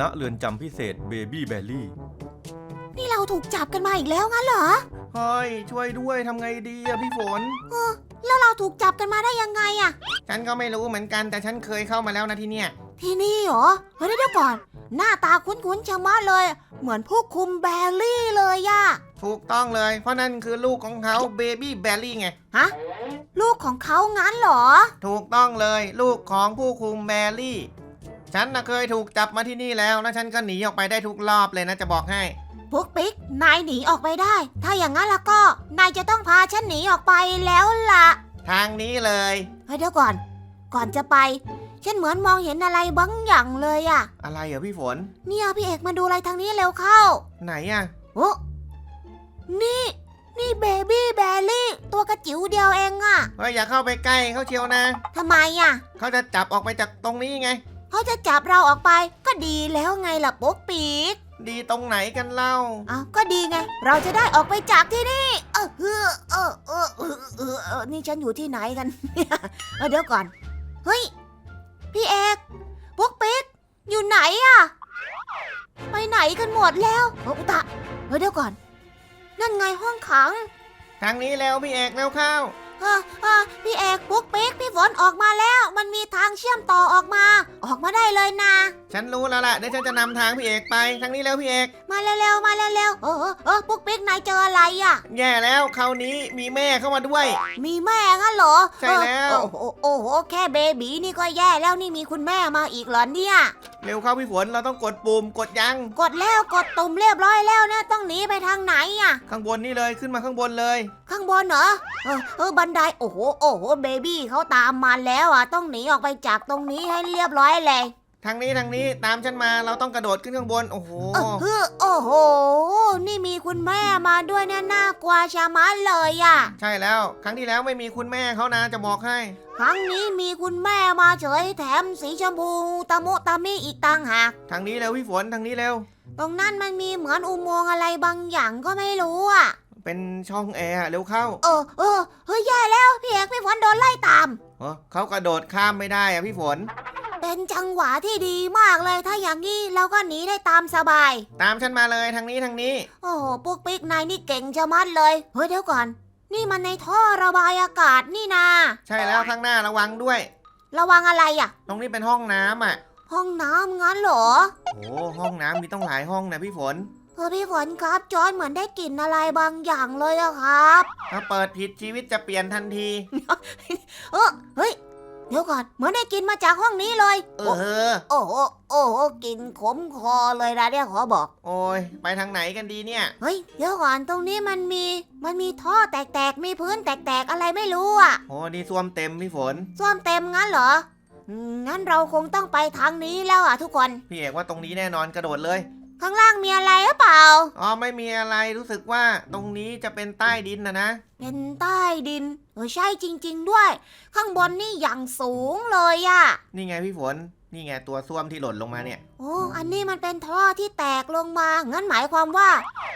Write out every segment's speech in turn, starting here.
ณเรือนจำพิเศษเบบี้แบลลี่ นี่เราถูกจับกันมาอีกแล้วงั้นเหรอเฮ้ยช่วยด้วยทำไงดีอะพี่ฝนแล้วเราถูกจับกันมาได้ยังไงอะฉันก็ไม่รู้เหมือนกันแต่ฉันเคยเข้ามาแล้วนะที่เนี่ย ที่นี่เหรอ เฮ้ยเดี๋ยวก่อน หน้าตาคุ้นๆชะมัดเลย เหมือนผู้คุมแบลลี่เลยอะถูกต้องเลย เพราะนั่นคือลูกของเขาเบบี้แบลลี่ไง ฮะ ลูกของเขางั้นเหรอ ถูกต้องเลย ลูกของผู้คุมแบลลี่ ฉันน่ะเคยถูกจับมาที่นี่แล้วแล้วฉันก็หนีออกไปได้ทุกรอบเลยนะจะบอกให้ พวกปิ๊ก นายหนีออกไปได้ ถ้าอย่างนั้นแล้วก็ นายจะต้องพาฉันหนีออกไปแล้วล่ะ ทางนี้เลย เฮ้ยเดี๋ยวก่อน ก่อนจะไป ฉันเหมือนมองเห็นอะไรบางอย่างเลยอะ อะไรเหรอพี่ฝน เนี่ยพี่เอกมาดูอะไรทางนี้เร็วเข้า ไหนอะโอ้นี่ นี่เบบี้แบลลี่ ตัวกระจิ๋วเดียวเองอะเฮ้ยอย่าเข้าไปใกล้เขาเชียวนะทำไมอะเขาจะจับออกไปจากตรงนี้ไง เขาจะจับเราออกไป ก็ดีแล้วไงล่ะปุ๊กปีกดีตรงไหนกันเล่า อ้าวก็ดีไง เราจะได้ออกไปจากที่นี่ เออเออเออเออเออเออเออนี่ฉันอยู่ที่ไหนกันเนี่ยเออเดี๋ยวก่อน เฮ้ย พี่เอกปุ๊กปิ๊กอยู่ไหนอะไปไหนกันหมดแล้วเอออุตะเฮ้ยเดี๋ยวก่อน นั่นไงห้องขัง ทางนี้แล้วพี่เอกแล้วเข้า เออเออพี่เอกปุ๊กปิ๊กพี่ฝนออกมาแล้ว มันมีทางเชื่อมต่อออกมา ออกมาได้เลยนะ ฉันรู้แล้วล่ะเดี๋ยวฉันจะนำทางพี่เอกไปทางนี้แล้วพี่เอก มาเร็วๆ มาเร็วๆ เออเออเออปุ๊กปิ๊กนายเจออะไรอะ แย่แล้วคราวนี้มีแม่เข้ามาด้วย มีแม่งั้นเหรอใช่แล้ว เออโอ้โหโอ้โหแค่เบบีนี่ก็แย่แล้วนี่มีคุณแม่มาอีกเหรอเนี่ย เร็วเข้าพี่ฝนเราต้องกดปุ่มกดยัง กดแล้วกดตุ่มเรียบร้อยแล้วนะต้องหนีไปทางไหนอะ ข้างบนนี่เลยขึ้นมาข้างบนเลย ข้างบนเหรอเออเออบันไดโอ้โหโอ้โหเบบี้เขาตามมาแล้วอะต้องหนีออกไปจากตรงนี้ให้เรียบร้อยเลย ทางนี้ทางนี้ตามฉันมาเราต้องกระโดดขึ้นข้างบน โอ้โหเออเออโอ้โห นี่มีคุณแม่มาด้วยเนี่ยน่ากลัวชะมัดเลยอะ ใช่แล้ว ครั้งที่แล้วไม่มีคุณแม่เขานะจะบอกให้ ครั้งนี้มีคุณแม่มาเฉยแถมสีชมพูตะมุตะมิอีกต่างหากทางนี้เร็วพี่ฝนทางนี้เร็วตรงนั้นมันมีเหมือนอุโมงค์อะไรบางอย่างก็ไม่รู้อะ เป็นช่องแอร์เร็วเข้า เออเออเฮ้ยแย่แล้วพี่เอกพี่ฝนโดนไล่ตาม เออเขากระโดดข้ามไม่ได้อะพี่ฝน เป็นจังหวะที่ดีมากเลย ถ้าอย่างนี้เราก็หนีได้ตามสบาย ตามฉันมาเลยทางนี้ทางนี้ โอ้โหปุ๊กปิ๊กนายนี่เก่งชะมัดเลย เฮ้ยเดี๋ยวก่อน นี่มันในท่อระบายอากาศนี่นา ใช่แล้วข้างหน้าระวังด้วย ระวังอะไรอะ ตรงนี้เป็นห้องน้ำอะห้องน้ำงั้นเหรอ โอ้ห้องน้ำมีต้องหลายห้องนะพี่ฝน เออพี่ฝนครับจอยเหมือนได้กลิ่นอะไรบางอย่างเลยอะครับ ถ้าเปิดผิดชีวิตจะเปลี่ยนทันที เออเฮ้ย เดี๋ยวก่อนเหมือนได้กลินมาจากห้องนี้เลย เอโอ้อโอ้โหโอ้โหกลินขมคอเลยนะเนี่ยขอบอก โอ้ยไปทางไหนกันดีเนี่ย เฮ้ยเดี๋ยวก่อนตรงนี้มันมีมันมีท่อแตกๆ มีพื้นแตกๆอะไรไม่รู้อะโอ้นี่ซ่วมเต็มพี่ฝนส้วมเต็มงั้นเหรออืมงั้นเราคงต้องไปทางนี้แล้วอะทุกคน พี่เอกว่าตรงนี้แน่นอนกระโดดเลย ข้างล่างมีอะไรหรือเปล่า อ๋อไม่มีอะไรรู้สึกว่าตรงนี้จะเป็นใต้ดินนะนะ เป็นใต้ดิน เออใช่จริง ๆ ด้วย ข้างบนนี่อย่างสูงเลยอะนี่ไงพี่ฝน นี่ไงตัวซ่วมที่หล่นลงมาเนี่ย โอ้ อันนี้มันเป็นท่อที่แตกลงมา งั้นหมายความว่า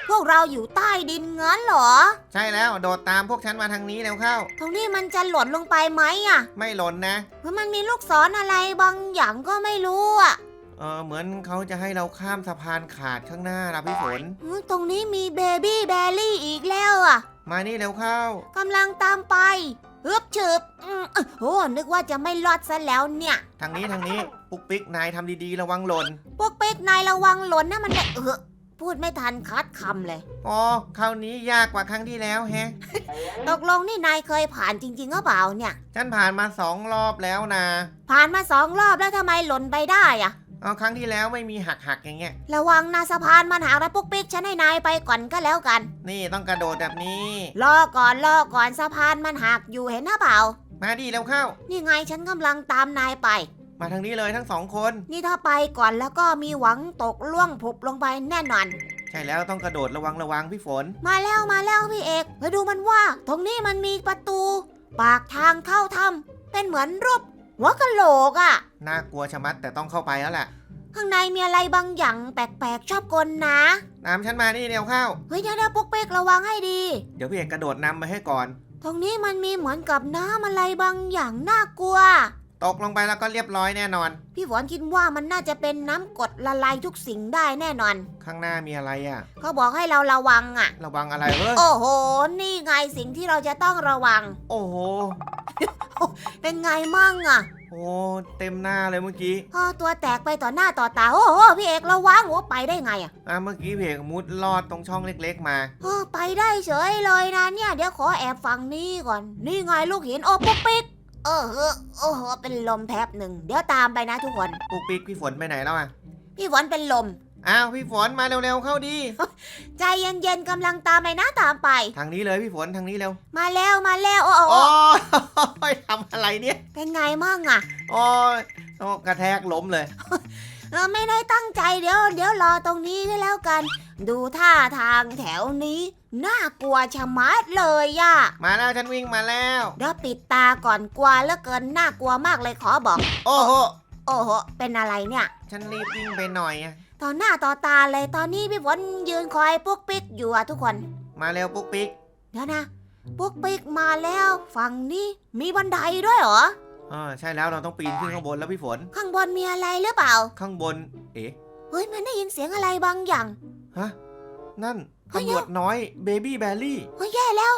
พวกเราอยู่ใต้ดินงั้นเหรอ ใช่แล้วโดดตามพวกฉันมาทางนี้เร็วเข้า ตรงนี้มันจะหล่นลงไปไหมอะไม่หล่นนะ เพราะมันมีลูกศรอะไรบางอย่างก็ไม่รู้อะ เออเหมือนเขาจะให้เราข้ามสะพานขาดข้างหน้าละพี่ฝน อืมตรงนี้มีเบบี้แบลลี่อีกแล้วอะมานี่เร็วเข้า กำลังตามไปฮึบฉึบอืมเอ้อโอ้นึกว่าจะไม่รอดซะแล้วเนี่ย ทางนี้ทางนี้ปุ๊กปิ๊กนายทำดีๆระวังหล่นพวกเป็กนายระวังหล่นนะมันเนี่ยเออพูดไม่ทันคัดคำเลย อ๋อคราวนี้ยากกว่าครั้งที่แล้วแฮะ ตกลงนี่นายเคยผ่านจริงๆหรือเปล่าเนี่ย ฉันผ่านมาสองรอบแล้วนะ ผ่านมาสองรอบแล้วทำไมหล่นไปได้อะ เอาครั้งที่แล้วไม่มีหักหักๆอย่างเงี้ย ระวังนาสะพานมันหากนะปุ๊กปิ๊กฉันให้นายไปก่อนก็แล้วกัน นี่ต้องกระโดดแบบนี้รอก่อนรอก่อนสะพานมันหักอยู่เห็นหรือเปล่า มาดีเร็วเข้า นี่ไงฉันกำลังตามนายไป มาทางนี้เลยทั้งสองคน นี่ถ้าไปก่อนแล้วก็มีหวังตกล่วงผุบลงไปแน่นอน ใช่แล้วต้องกระโดดระวังระวังพี่ฝน มาแล้วมาแล้วพี่เอกมาดูมันว่า ตรงนี้มันมีประตู ปากทางเข้าถ้ำเป็นเหมือนรูป หัวกะโหลกอะ่ะน่ากลัวชะมัดแต่ต้องเข้าไปแล้วแหละ ข้างในมีอะไรบางอย่างแปลกๆชอบกลนะตามฉันมานี่เร็วเข้า เฮ้ยเดี๋ยวเดี๋ยวปุ๊กเป๊กระวังให้ดี เดี๋ยวพี่เอกกระโดดนำมาให้ก่อน ตรงนี้มันมีเหมือนกับน้ำอะไรบางอย่างน่ากลัว ตกลงไปแล้วก็เรียบร้อยแน่นอน พี่ฝนคิดว่ามันน่าจะเป็นน้ำกรดละลายทุกสิ่งได้แน่นอน ข้างหน้ามีอะไรอะ เขาบอกให้เราระวังอะ ระวังอะไรเว้ยโอ้โห นี่ไงสิ่งที่เราจะต้องระวัง โอ้โห เป็นไงมั่งอะโอ้เต็มหน้าเลยเมื่อกี้พอตัวแตกไปต่อหน้าต่อตา โอ้โหพี่เอกระวังโอ้ไปได้ไงอะอะเมื่อกี้เพกมุดลอดตรงช่องเล็ก ๆ มาโอ้ไปได้เฉยเลยนะเนี่ย เดี๋ยวขอแอบฟังนี่ก่อน นี่ไงลูกหินโอ้ปุ๊กปิ๊ก เออเออโอ้โหเป็นลมแป๊บหนึ่งเดี๋ยวตามไปนะทุกคน ปุ๊กปิ๊กพี่ฝนไปไหนแล้วอะพี่ฝนเป็นลม อ้าวพี่ฝนมาเร็วๆเข้าดี ใจเย็นๆกำลังตามไปนะตามไป ทางนี้เลยพี่ฝนทางนี้เร็วมาแล้วมาแล้วโอ้โหโอ้ยทำอะไรเนี่ยเป็นไงมั่งอะโอ้ยโอ้กระแทกล้มเลย เออไม่ได้ตั้งใจเดี๋ยวเดี๋ยวรอตรงนี้ก็แล้วกัน ดูท่าทางแถวนี้ น่ากลัวชะมัดเลยอะมาแล้วฉันวิ่งมาแล้ว เดี๋ยวปิดตาก่อนกลัวเหลือเกินน่ากลัวมากเลยขอบอก โอ้โห โอ้โห เป็นอะไรเนี่ย ฉันรีบวิ่งไปหน่อยอะต่อหน้าต่อตาเลยตอนนี้พี่ฝนยืนคอยปุ๊กปิ๊กอยู่อะทุกคน มาเร็วปุ๊กปิ๊ก เดี๋ยวนะ ปุ๊กปิ๊กมาแล้ว ฝั่งนี้มีบันไดด้วยเหรอ อ่าใช่แล้วเราต้องปีนขึ้นข้างบนแล้วพี่ฝน ข้างบนมีอะไรหรือเปล่า ข้างบน เอ๊ะ เฮ้ยมันได้ยินเสียงอะไรบางอย่าง ฮะ นั่นเฮ้ย ตำรวจน้อยเบบี้แบลลี่ เฮ้ยแย่แล้ว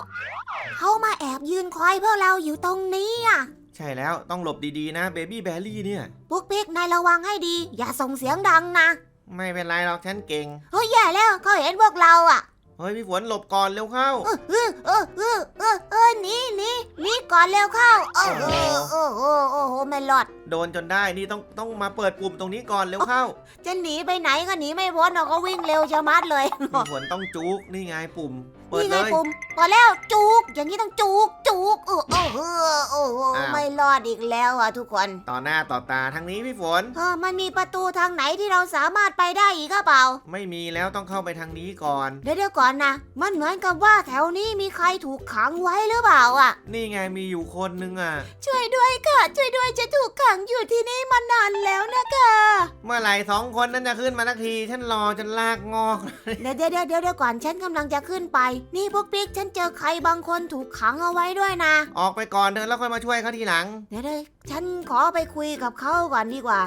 เขามาแอบยืนคอยพวกเราอยู่ตรงนี้อะใช่แล้วต้องหลบดีๆนะเบบี้แบลลี่เนี่ย ปุ๊กปิ๊กนายระวังให้ดี อย่าส่งเสียงดังนะ ไม่เป็นไรหรอกฉันเก่ง เฮ้ยแย่แล้วเขาเห็นพวกเราอะ เฮ้ยพี่ฝนหลบก่อนเร็วเข้า เออเออเออเออเออเออหนีหนีหนีก่อนเร็วเข้าโอ้โหโอ้โหโอ้โหไม่รอด โดนจนได้นี่ต้องต้องมาเปิดปุ่มตรงนี้ก่อนเร็วเข้าจะหนีไปไหนก็หนีไม่พ้นเราก็วิ่งเร็วชะมัดเลย พี่ฝนต้องจุกนี่ไงปุ่ม เปิดนี่เลไงยปุ่มพอแล้วจุก อย่างนี้ต้องจุกจุกเออโอ้โหโอ้โหอ้าว ไม่รอดอีกแล้วอะทุกคนต่อหน้าต่อตาทางนี้พี่ฝน เออมันมีประตูทางไหนที่เราสามารถไปได้อีกหรือเปล่า ไม่มีแล้วต้องเข้าไปทางนี้ก่อน เดี๋ยวเดี๋ยวก่อนนะ มันเหมือนกับว่าแถวนี้มีใครถูกขังไว้หรือเปล่าอะ นี่ไงมีอยู่คนนึงอะ ช่วยด้วยค่ะ ช่วยด้วยจะถูกขังอยู่ที่นี่มานานแล้วนะคะเมื่อไหร่สองคนนั้นจะขึ้นมาทักที ฉันรอจนลากงอก เดี๋ยวเดี๋ยวเดี๋ยวเดี๋ยวก่อนฉันกำลังจะขึ้นไปนี่พวกปิ๊กฉันเจอใครบางคนถูกขังเอาไว้ด้วยนะ ออกไปก่อนเถอะแล้วค่อยมาช่วยเขาทีหลัง เดี๋ยวเดี๋ยวฉันขอไปคุยกับเขาก่อนดีกว่า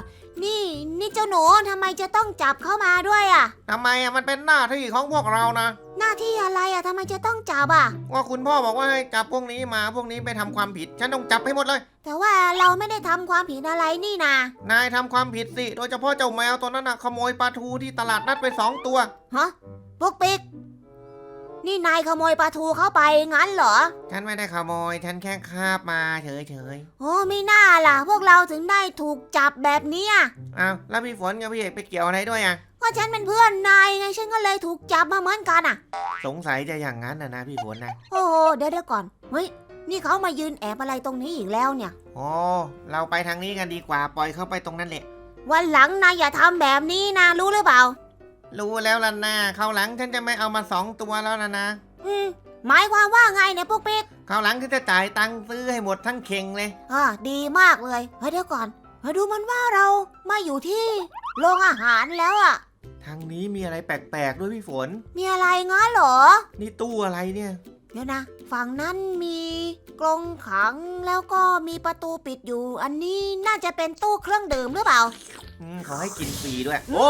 นี่นี่เจ้าหนูทำไมจะต้องจับเข้ามาด้วยอะ ทำไมอะมันเป็นหน้าที่ของพวกเรานะ หน้าที่อะไรอะทำไมจะต้องจับอะ ว่าคุณพ่อบอกว่าให้จับพวกนี้มาพวกนี้ไปทำความผิด ฉันต้องจับให้หมดเลย แต่ว่าเราไม่ได้ทำความผิดอะไรนี่นะนายทำความผิดสิ โดยเฉพาะเจ้าแมวตัวนั้นน่ะขโมยปลาทูที่ตลาดนัดไปสองตัว ฮะพวกปิ๊ก นี่นายขโมยปลาทูเข้าไปงั้นเหรอ ฉันไม่ได้ขโมย ฉันแค่คาบมาเฉยโอ้ไม่น่าล่ะ พวกเราถึงได้ถูกจับแบบเนี้ยๆอ้าวแล้วพี่ฝนกับพี่เอกไปเกี่ยวอะไรด้วยอะ ก็ฉันเป็นเพื่อนนายไงฉันก็เลยถูกจับมาเหมือนกันอะ สงสัยจะอย่างนั้นนะนะพี่ฝนนะโอ้โหเดี๋ยวเดี๋ยวก่อนเฮ้ยนี่เขามายืนแอบอะไรตรงนี้อีกแล้วเนี่ย โอ้เราไปทางนี้กันดีกว่า ปล่อยเข้าไปตรงนั้นแหละ วันหลังนายอย่าทำแบบนี้นะรู้หรือเปล่า รู้แล้วล่ะนะเข้าวหลังฉันจะไม่เอามาสองตัวแล้วนะนะอืมหมายความว่าไงเนี่ยพวกปิ๊กเข้าวหลังฉันจะจ่ายตังค์ซื้อให้หมดทั้งเข่งเลย อ่าดีมากเลยเฮ้ยเดี๋ยวก่อนเฮ้ยดูมันว่าเรามาอยู่ที่โรงอาหารแล้วอะ ทางนี้มีอะไรแปลกๆด้วยพี่ฝน มีอะไรงั้นเหรอ นี่ตู้อะไรเนี่ย เดี๋ยวนะ ฝั่งนั้นมีกรงขังแล้วก็มีประตูปิดอยู่ อันนี้น่าจะเป็นตู้เครื่องดื่มหรือเปล่า อืมขอให้กินฟรีด้วยอืมโอ้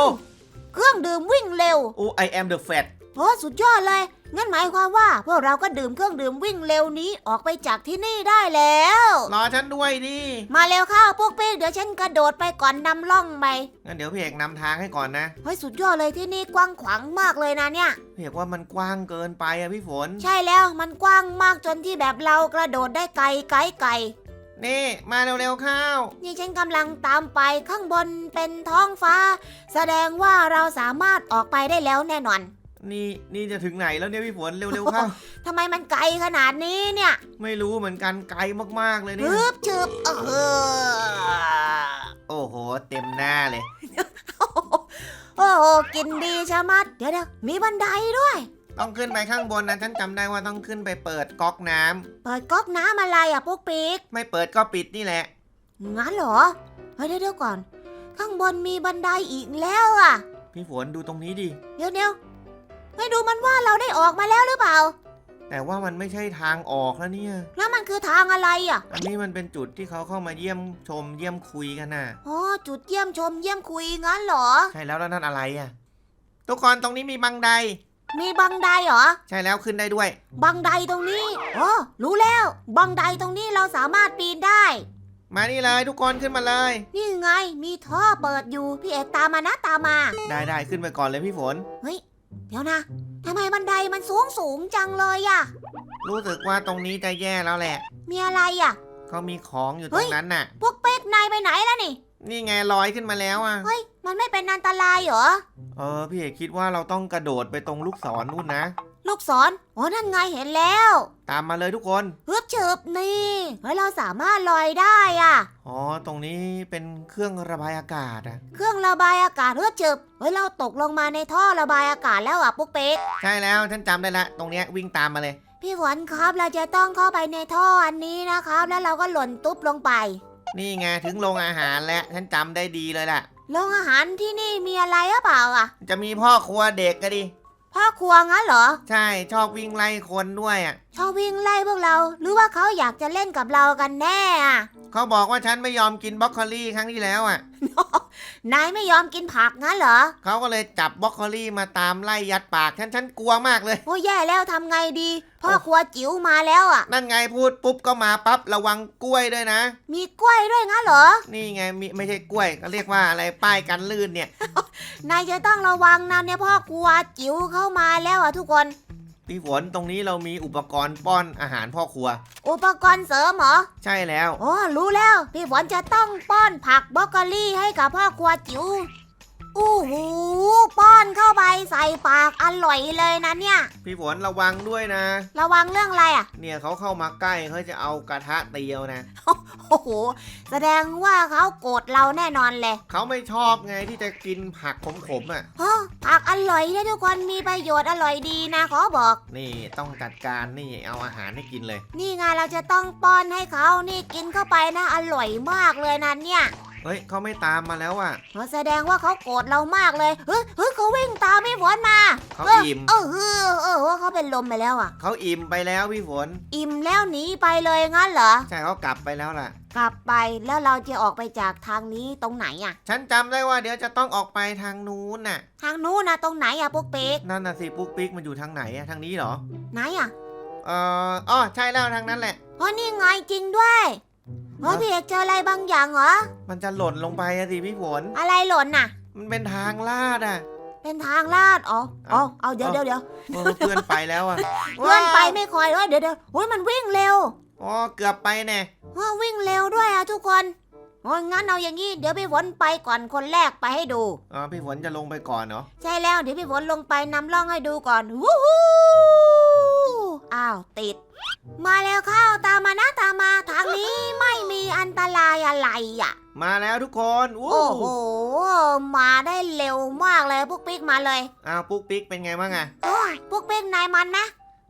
เครื่องดื่มวิ่งเร็ว โอ้ I am the fat โอ้สุดยอดเลย งั้นหมายความว่า พวกเราก็ดื่มเครื่องดื่มวิ่งเร็วนี้ออกไปจากที่นี่ได้แล้ว รอฉันด้วยดิ มาเร็วเข้าพวกปิ๊กเดี๋ยวฉันกระโดดไปก่อนนำล่องไปงั้นเดี๋ยวพี่เอกนำทางให้ก่อนนะ เฮ้ยสุดยอดเลยที่นี่กว้างขวางมากเลยนะเนี่ย พี่เอกว่ามันกว้างเกินไปอะพี่ฝน ใช่แล้วมันกว้างมากจนที่แบบเรากระโดดได้ไกลไกลไกล นี่มาเร็วๆเข้า นี่ฉันกำลังตามไปข้างบนเป็นท้องฟ้า แสดงว่าเราสามารถออกไปได้แล้วแน่นอน นี่นี่จะถึงไหนแล้วเนี่ยพี่ฝนเร็วๆเข้าทำไมมันไกลขนาดนี้เนี่ย ไม่รู้เหมือนกันไกลมากๆเลยเนี่ยฮึบชึบเออโอ้โห เต็มหน้าเลย โอ้โหกินดีชะมัด เดี๋ยวเดี๋ยวมีบันไดด้วย ต้องขึ้นไปข้างบนนะฉันจำได้ว่าต้องขึ้นไปเปิดก๊อกน้ำเปิดก๊อกน้ำอะไรอะพวกปิ๊ก ไม่เปิดก็ปิดนี่แหละ งั้นเหรอเฮ้ยเดี๋ยวเดี๋ยวก่อน ข้างบนมีบันไดอีกแล้วอะ พี่ฝนดูตรงนี้ดิ เดี๋ยวเดี๋ยวให้ดูมันว่าเราได้ออกมาแล้วหรือเปล่า แต่ว่ามันไม่ใช่ทางออกแล้วเนี่ย แล้วมันคือทางอะไรอะ อันนี้มันเป็นจุดที่เขาเข้ามาเยี่ยมชมเยี่ยมคุยกันน่ะ อ๋อ จุดเยี่ยมชมเยี่ยมคุยงั้นเหรอ ใช่แล้วแล้วนั่นอะไรอะ ทุกคนตรงนี้มีบังได มีบังไดเหรอ ใช่แล้วขึ้นได้ด้วย บังไดตรงนี้อ๋อรู้แล้ว บังไดตรงนี้เราสามารถปีนได้ มานี่เลยทุกคนขึ้นมาเลย นี่ไง มีท่อเปิดอยู่ พี่เอกตามมานะตามมา ได้ได้ขึ้นไปก่อนเลยพี่ฝน เฮ้ย เดี๋ยวนะทำไมบันไดมันสูงสูงจังเลยอะรู้สึกว่าตรงนี้จะแย่แล้วแหละ มีอะไรอะเขามีของอยู่ตเฮ้รงยนั้นน่ะ พวกเป็กนายไปไหนแล้วนี่ นี่ไงลอยขึ้นมาแล้วอะ เฮ้ย มันไม่เป็นอันตรายเหรอ เออพี่เอกคิดว่าเราต้องกระโดดไปตรงลูกศรนู่นนะ ลูกศรอ๋อนั่นไงเห็นแล้วตามมาเลยทุกคน ฮึบเฉิบนี่เฮ้ยเราสามารถลอยได้อะอ๋อ ตรงนี้เป็นเครื่องระบายอากาศอะ เครื่องระบายอากาศฮึบเฉิบเฮ้ยเราตกลงมาในท่อระบายอากาศแล้วอะปุ๊กเป๊กใช่แล้วฉันจำได้ละ ตรงเนี้ยวิ่งตามมาเลย พี่ฝนครับเราจะต้องเข้าไปในท่ออันนี้นะครับ แล้วเราก็หล่นตุ๊บลงไป นี่ไงถึงโรงอาหารแล้วฉันจำได้ดีเลยล่ะ โรงอาหารที่นี่มีอะไรหรือเปล่าอะจะมีพ่อครัวเด็กก็ดิ พ่อครัวงั้นเหรอ ใช่ชอบวิ่งไล่คนด้วยอะชอบวิ่งไล่พวกเรา หรือว่าเขาอยากจะเล่นกับเรากันแน่อะเขาบอกว่าฉันไม่ยอมกินบรอกโคลี่ครั้งที่แล้วอะนายไม่ยอมกินผักงั้นเหรอเขาก็เลยจับบรอกโคลี่มาตามไล่ยัดปากฉันฉันกลัวมากเลย โอ้แย่แล้วทำไงดี พ่อครัวจิ๋วมาแล้วอะนั่นไงพูดปุ๊บก็มาปั๊บระวังกล้วยด้วยนะ มีกล้วยด้วยงั้นเหรอ นี่ไงมีไม่ใช่กล้วยก็เรียกว่าอะไรป้ายกันลื่นเนี่ย นายจะต้องระวังนะเนี่ยพ่อครัวจิ๋วเข้ามาแล้วอะทุกคน พี่ฝนตรงนี้เรามีอุปกรณ์ป้อนอาหารพ่อครัว อุปกรณ์เสริมเหรอ ใช่แล้ว โอ้รู้แล้ว พี่ฝนจะต้องป้อนผักบรอกโคลี่ให้กับพ่อครัวจิ๋ว อู้หูป้อนเข้าไปใส่ปากอร่อยเลยนะเนี่ย พี่ฝนระวังด้วยนะ ระวังเรื่องอะไรอะ เนี่ยเขาเข้ามาใกล้เขาจะเอากระทะเตียวนะ โอ้โห แสดงว่าเขาโกรธเราแน่นอนเลยเขาไม่ชอบไงที่จะกินผักขมๆอะ ฮะผักอร่อยนะทุกคนมีประโยชน์อร่อยดีนะขอบอก นี่ต้องจัดการนี่เอาอาหารให้กินเลย นี่ไงเราจะต้องป้อนให้เขานี่กินเข้าไปนะอร่อยมากเลยนะเนี่ย เฮ้ยเขาไม่ตามมาแล้วอะเออแสดงว่าเขาโกรธเรามากเลยเฮ้ยเฮ้ยเขาวิ่งตามพี่ฝนมาเขาเอออิ่ม เออเออเออเออเขาเป็นลมไปแล้วอะ เขาอิ่มไปแล้วพี่ฝน อิ่มแล้วหนีไปเลยงั้นเหรอ ใช่เขากลับไปแล้วล่ะ กลับไปแล้วเราจะออกไปจากทางนี้ตรงไหนอะ ฉันจำได้ว่าเดี๋ยวจะต้องออกไปทางนู้นน่ะ ทางนู้นนะตรงไหนอะพวกเป๊กนั่นน่ะสิปุ๊กปิ๊กมันอยู่ทางไหนอะทางนี้เหรอ ไหนอะเอ่ออ๋อใช่แล้วทางนั้นแหละอ๋อนี่ไงจริงด้วย เฮ้ยพี่เอกเจออะไรบางอย่างเหรอ มันจะหล่นลงไปอะสิพี่ฝน อะไรหล่นน่ะ มันเป็นทางลาดอะเป็นทางลาดอ๋ออ๋อเอาเดี๋ยวเดี๋ยวเดี๋ยวเออเพื่อนไปแล้วอะเพื่อนไปไม่คอยเอ้ยเดี๋ยวเดี๋ยวโอ้ยมันวิ่งเร็วอ๋อเกือบไปแน่เออวิ่งเร็วด้วยอะทุกคนโอ้ยงั้นเอาอย่างงี้เดี๋ยวพี่ฝนไปก่อนคนแรกไปให้ดูอ๋อพี่ฝนจะลงไปก่อนเนาะใช่แล้วเดี๋ยวพี่ฝนลงไปนำร่องให้ดูก่อนวู้ฮู้ อ้าวติด มาแล้วเข้าตามมานะตามมาทางนี้ไม่มีอันตรายอะไรอะ มาแล้วทุกคนวู้โอ้โห มาได้เร็วมากเลยพวกปิ๊กมาเลย อ้าวปุ๊กปิ๊กเป็นไงบ้างอะโอ้ยพวกปิ๊กนายมันนะ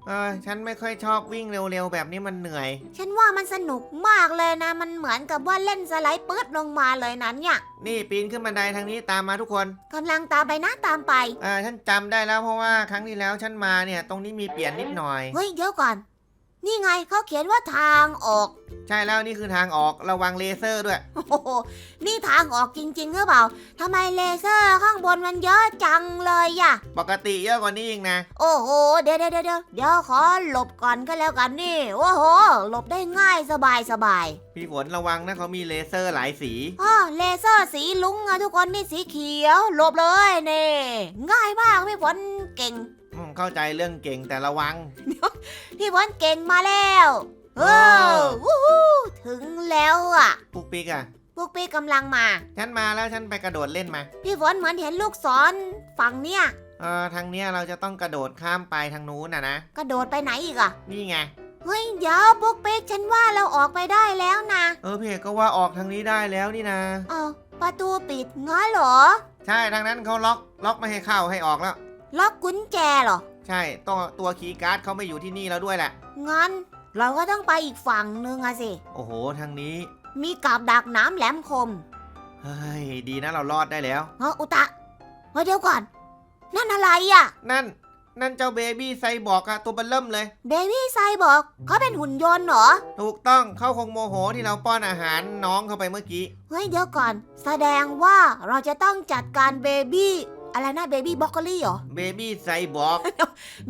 เออฉันไม่ค่อยชอบวิ่งเร็วๆ แบบนี้มันเหนื่อย ฉันว่ามันสนุกมากเลยนะ มันเหมือนกับว่าเล่นสไลด์ปื๊ดลงมาเลยนั้นเนี่ยนี่ปีนขึ้นบันไดทางนี้ตามมาทุกคนกำลังตามไปนะตามไป เออฉันจำได้แล้วเพราะว่าครั้งที่แล้วฉันมาเนี่ย ตรงนี้มีเปลี่ยนนิดหน่อย เฮ้ยเดี๋ยวก่อน นี่ไงเขาเขียนว่าทางออก ใช่แล้วนี่คือทางออกระวังเลเซอร์ด้วย โอ้โห นี่ทางออกจริงๆหรือเปล่า ทำไมเลเซอร์ข้างบนมันเยอะจังเลยอะปกติเยอะกว่านี้อีกนะ โอ้โห เดี๋ยวเดี๋ยวเดี๋ยวเดี๋ยวเดี๋ยวขอหลบก่อนก็แล้วกันนี่ โอ้โห หลบได้ง่ายสบายสบายพี่ฝนระวังนะเขามีเลเซอร์หลายสีอ๋อเลเซอร์สีลุงอะทุกคนนี่สีเขียว หลบเลยนี่ ง่ายมากพี่ฝนเก่งอืม เข้าใจเรื่องเก่งแต่ระวัง พี่ฝนเก่งมาแล้วเอว้าอววู้ฮู้ถึงแล้วอะปุ๊กปิ๊กอะพวกพี่กำลังมา ฉันมาแล้วฉันไปกระโดดเล่นมา พี่ฝนเหมือนเห็นลูกศรฝั่งเนี้ยเออทางเนี้ยเราจะต้องกระโดดข้ามไปทางนู้นนะนะ กระโดดไปไหนอีกอะนี่ไง เฮ้ยเดี๋ยวพวกปิ๊กฉันว่าเราออกไปได้แล้วนะ เออพี่เอกก็ว่าออกทางนี้ได้แล้วนี่นะอ้าวประตูปิดงั้นเหรอ ใช่ทางนั้นเขาล็อกล็อกไม่ให้เข้าให้ออกแล้ว ล็อกกุญแจเหรอ ใช่ตัวตัวคีย์การ์ดเขาไม่อยู่ที่นี่แล้วด้วยแหละ งั้น เราก็ต้องไปอีกฝั่งนึงอะสิ โอ้โหทางนี้ มีกับดักน้ำแหลมคม เฮ้ย ดีนะเรารอดได้แล้ว เฮ้ออุตะเฮ้ยเดี๋ยวก่อน นั่นอะไรอะนั่น นั่นเจ้าเบบี้ไซบอร์กอะตัวเบันเริ่มเลย เบบี้ไซบอกเขาเป็นหุ่นยนต์เหรอ ถูกต้องเขาคงโมโหที่เราป้อนอาหารน้องเข้าไปเมื่อกี้ เฮ้ยเดี๋ยวก่อน แสดงว่าเราจะต้องจัดการเบบี้ อะไรนะเบบี้บล็อกเกอรี่เหรอ เบบี้ไซบอร์ก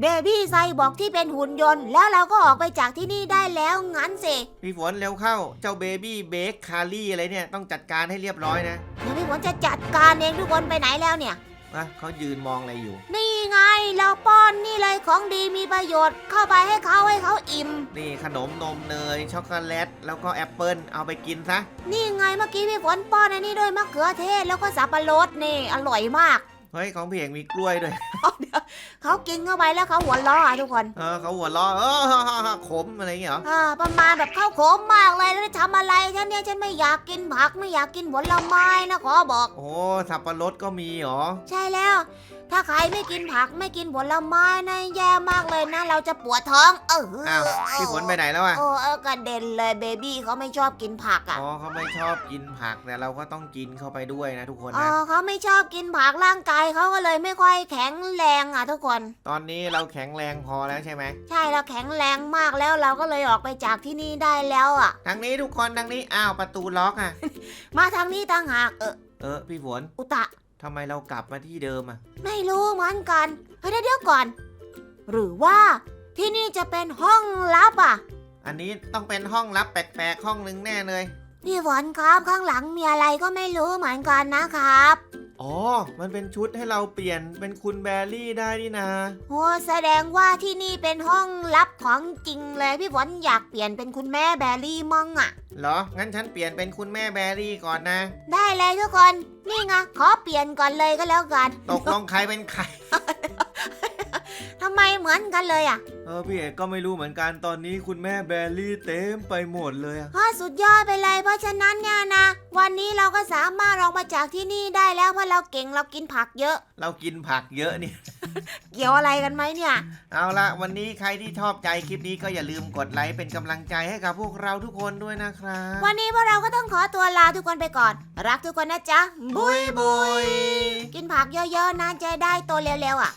เบบี้ไซบอกที่เป็นหุ่นยนต์ แล้วเราก็ออกไปจากที่นี่ได้แล้วงั้นสิพี่ฝนเร็วเข้า เจ้าเบบี้เบคคารี่อะไรเนี่ย ต้องจัดการให้เรียบร้อยนะเดี๋ยวพี่ฝนจะจัดการเองทุกคนไปไหนแล้วเนี่ย อะเขายืนมองอะไรอยู่ นี่ไงเราป้อนนี่เลยของดีมีประโยชน์ เข้าไปให้เขาให้เขาอิ่ม นี่ขนมนมเนยช็อกโกแลตแล้วก็แอปเปิลเอาไปกินซะ นี่ไงเมื่อกี้พี่ฝนป้อนอันนี้ด้วยมะเขือเทศแล้วก็สับปะรดนี่อร่อยมาก เฮ้ยของพี่เอกมีกล้วยด้วยเขากินเข้าไปแล้วเขาหัวเราะอะทุกคนเออเขาหัวเราะเออขมอะไรอย่างเงี้ยเหรออ่าประมาณแบบเข้าโขมมากเลยแล้วจะทำอะไรฉันเนี่ยฉันไม่อยากกินผักไม่อยากกินผลไม้นะขอบอก โอ้สับปะรดก็มีเหรอ ใช่แล้ว ถ้าใครไม่กินผักไม่กินผลไม้นะแย่มากเลยนะ เราจะปวดท้อง เอออ้าวพี่ฝนไปไหนแล้วอะโอ้เออกระเด็นเลยเบบี้เขาไม่ชอบกินผักอะอ๋อเขาไม่ชอบกินผักแต่เราก็ต้องกินเข้าไปด้วยนะทุกคนอ๋อนะเขาไม่ชอบกินผักร่างกายเขาก็เลยไม่ค่อยแข็งแรงอะทุกคน ตอนนี้เราแข็งแรงพอแล้วใช่ไหมใช่เราแข็งแรงมากแล้วเราก็เลยออกไปจากที่นี่ได้แล้วอะ ทางนี้ทุกคนทางนี้อ้าวประตูล็อกอะ มาทางนี้ต่างหากเออเออพี่ฝนอุตะ ทำไมเรากลับมาที่เดิมอะไม่รู้เหมือนกันเฮ้ยเดี๋ยวเดี๋ยวก่อน หรือว่าที่นี่จะเป็นห้องลับอะ อันนี้ต้องเป็นห้องลับแปลกๆห้องหนึ่งแน่เลย พี่ฝนครับข้างหลังมีอะไรก็ไม่รู้เหมือนกันนะครับ อ๋อ มันเป็นชุดให้เราเปลี่ยนเป็นคุณแบรี่ได้นี่นะ โอ้แสดงว่าที่นี่เป็นห้องลับของจริงเลยพี่ฝนอยากเปลี่ยนเป็นคุณแม่แบรี่มั่งอะเหรอ งั้นฉันเปลี่ยนเป็นคุณแม่แบรี่ก่อนนะ ได้เลยทุกคน นี่ไงขอเปลี่ยนก่อนเลยก็แล้วกัน ตกลงใครเป็นใคร ทำไมเหมือนกันเลยอะเออพี่เอกก็ไม่รู้เหมือนกันตอนนี้คุณแม่แบรี่เต็มไปหมดเลยอะฮะสุดยอดไปเลย เพราะฉะนั้นเนี่ยนะ วันนี้เราก็สามารถออกมาจากที่นี่ได้แล้วเพราะเราเก่งเรากินผักเยอะ เรากินผักเยอะนี่เกี่ยวอะไรกันไหมเนี่ย เอาละวันนี้ใครที่ชอบใจคลิปนี้ก็อย่าลืมกดไลค์เป็นกำลังใจให้กับพวกเราทุกคนด้วยนะครับวันนี้พวกเราก็ต้องขอตัวลาทุกคนไปก่อน รักทุกคนนะจ๊ะบุยบุยกินผักเยอะๆนะจะได้โตเร็วๆอะ